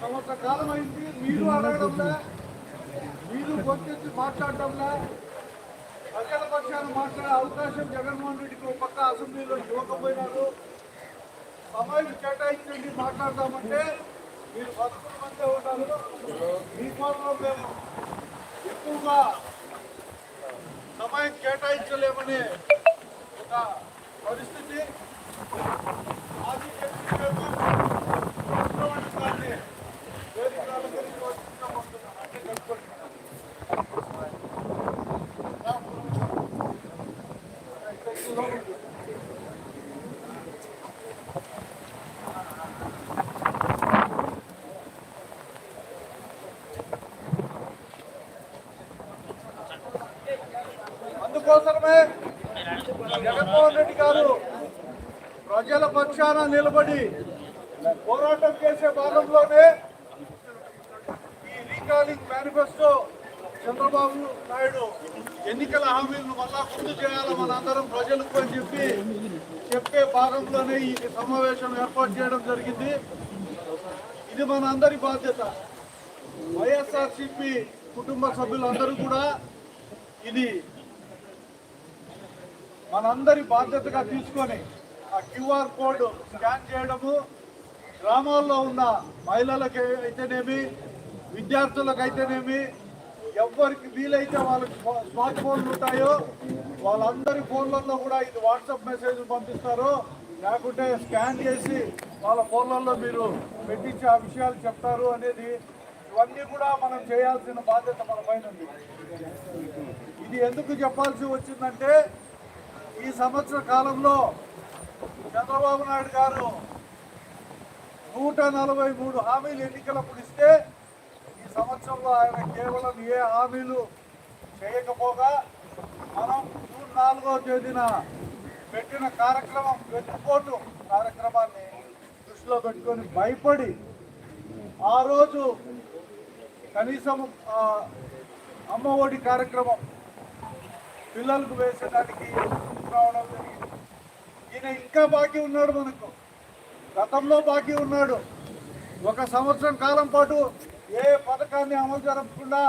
సంవత్సర కాలం అయింది మీరు అడగడంలే మీరు గొంతెత్తి మాట్లాడడంలే. ప్రజల పక్షాన్ని మాట్లాడే అవకాశం జగన్మోహన్ రెడ్డికి ఒక పక్క అసెంబ్లీలో ఇవ్వకపోయినారు. సమయం కేటాయించండి మాట్లాడదామంటే మీరు పదకొండు మంది ఉన్నారు మీ కోసంలో మేము ఎక్కువగా సమయం కేటాయించలేమనే ఒక పరిస్థితి. అది అందుకోసమే జగన్మోహన్ రెడ్డి గారు ప్రజల పక్షాన నిలబడి పోరాటం చేసే భాగంలోనే ఈ రీకాలింగ్ మేనిఫెస్టో చంద్రబాబు నాయుడు ఎన్నికల హామీలను మళ్ళా గుర్తు చేయాలి మనందరం ప్రజలకు అని చెప్పి చెప్పే భాగంలోనే ఈ సమావేశం ఏర్పాటు చేయడం జరిగింది. ఇది మన అందరి బాధ్యత. వైఎస్ఆర్సిపి కుటుంబ సభ్యులందరూ కూడా ఇది మనందరి బాధ్యతగా తీసుకొని ఆ క్యూఆర్ కోడ్ స్కాన్ చేయడము గ్రామాల్లో ఉన్న మహిళలకి అయితేనేమి విద్యార్థులకు అయితేనేమి ఎవరికి వీలైతే వాళ్ళకి స్మార్ట్ ఫోన్లు ఉంటాయో వాళ్ళందరి ఫోన్లలో కూడా ఇది వాట్సాప్ మెసేజ్ పంపిస్తారు లేకుంటే స్కాన్ చేసి వాళ్ళ ఫోన్లలో మీరు పెట్టించి ఆ విషయాలు చెప్తారు అనేది ఇవన్నీ కూడా మనం చేయాల్సిన బాధ్యత మన పైన ఉంది. ఇది ఎందుకు చెప్పాల్సి వచ్చిందంటే ఈ సంవత్సర కాలంలో చంద్రబాబు నాయుడు గారు నూట నలభై మూడు హామీలు ఎన్నికలప్పుడు ఇస్తే సంవత్సరంలో ఆయన కేవలం ఏ హామీలు చేయకపోగా మనం జూన్ నాలుగో తేదీన పెట్టిన కార్యక్రమం వెతుకోటు కార్యక్రమాన్ని దృష్టిలో పెట్టుకొని భయపడి ఆ రోజు కనీసం అమ్మ ఒడి కార్యక్రమం పిల్లలకు వేసేదానికి రావడం జరిగింది. ఈయన ఇంకా బాకీ ఉన్నాడు మనకు. గతంలో బాకీ ఉన్నాడు. ఒక సంవత్సరం కాలం పాటు ఏ పథకాన్ని అమలు జరపకుండా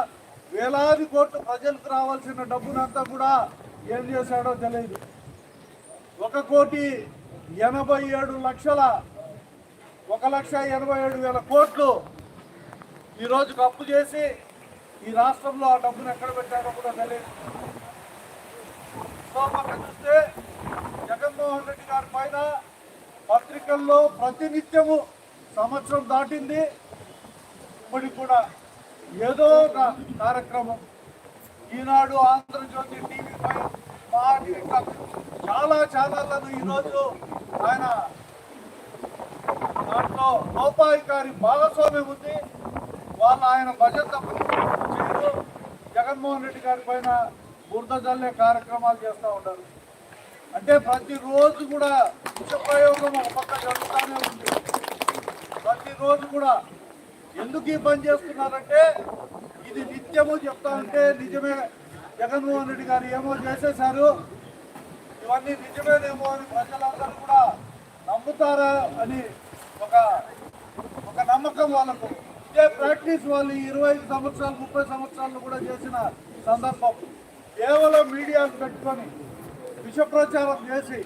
వేలాది కోట్లు ప్రజలకు రావాల్సిన డబ్బునంతా కూడా ఏం చేశాడో తెలియదు. ఒక కోటి ఎనభై ఏడు లక్షల ఒక లక్ష ఎనభై ఏడు వేల కోట్లు ఈరోజు అప్పు చేసి ఈ రాష్ట్రంలో ఆ డబ్బును ఎక్కడ పెట్టారో కూడా తెలియదు. సో పక్కన చూస్తే జగన్మోహన్ రెడ్డి గారి పైన పత్రికల్లో ప్రతినిత్యము సంవత్సరం దాటింది. ఇప్పటికి కూడా ఏదో ఒక కార్యక్రమం ఈనాడు ఆంధ్రజ్యోతి టీవీ ఫైవ్ మా చాలా ఛానళ్ళను ఈరోజు ఆయన దాంట్లో లోపాయికారి భాగస్వామ్యం ఉంది. వాళ్ళు ఆయన భజన చేయరు. జగన్మోహన్ రెడ్డి గారి పైన బురద జల్లే కార్యక్రమాలు చేస్తూ ఉంటారు అంటే ప్రతిరోజు కూడా విష ప్రయోగం ఒక పక్క జరుగుతూనే ఉంది. ప్రతిరోజు కూడా ఎందుకు ఈ పని చేస్తున్నారంటే ఇది నిత్యము చెప్తా ఉంటే నిజమే. జగన్మోహన్ రెడ్డి గారు ఏమో చేసేశారు. ఇవన్నీ నిజమేనేమో అని ప్రజలందరూ కూడా నమ్ముతారా అని ఒక ఒక నమ్మకం వాళ్ళకు. ఇదే ప్రాక్టీస్ వాళ్ళు ఇరవై ఐదు సంవత్సరాలు ముప్పై సంవత్సరాలు కూడా చేసిన సందర్భం. కేవలం మీడియాకు పెట్టుకొని విష ప్రచారం చేసి